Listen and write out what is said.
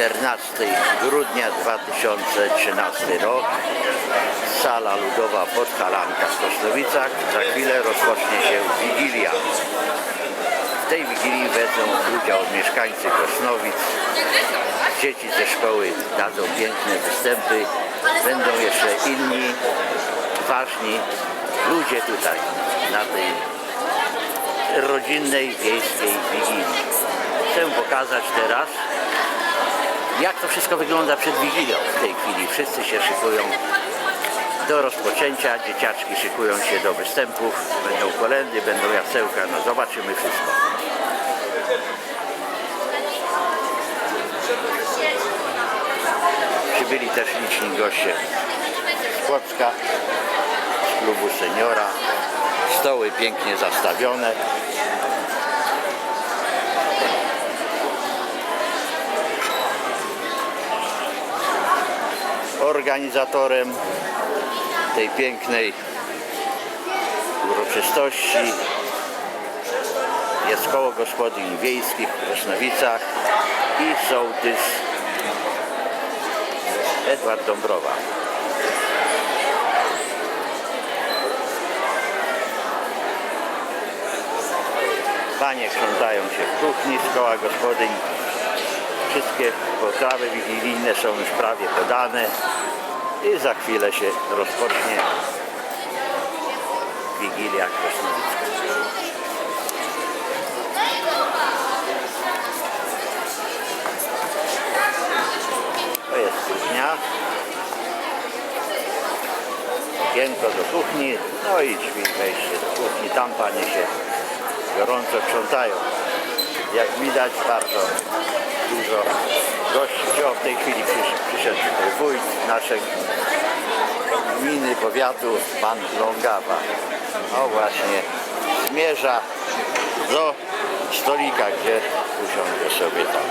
14 grudnia 2013 rok. Sala ludowa Podhalanka w Kosztowicach. Za chwilę rozpocznie się Wigilia. W tej Wigilii wezmą udział mieszkańcy Kosnowic. Dzieci ze szkoły dadzą piękne występy. Będą jeszcze inni ważni ludzie tutaj na tej rodzinnej wiejskiej Wigilii. Chcę pokazać teraz, jak to wszystko wygląda przed Wigilią w tej chwili. Wszyscy się szykują do rozpoczęcia, dzieciaczki szykują się do występów, będą kolendy, będą jasełka, no zobaczymy wszystko. Przybyli też liczni goście z Płocka, z klubu seniora. Stoły pięknie zastawione. Organizatorem tej pięknej uroczystości jest koło gospodyń wiejskich w Krasnowicach i sołtys Edward Dąbrowa. Panie krzątają się w kuchni z koła gospodyń. Wszystkie potrawy wigilijne są już prawie podane i za chwilę się rozpocznie Wigilia Krasnowicka. To jest kuchnia. Okienko do kuchni, no i drzwi wejście do kuchni. Tam panie się gorąco krzątają. Jak widać bardzo dużo gości. O, w tej chwili przysz, przyszedł wójt naszej gminy, powiatu, pan Longawa. O właśnie, zmierza do stolika, gdzie usiądzie sobie tam.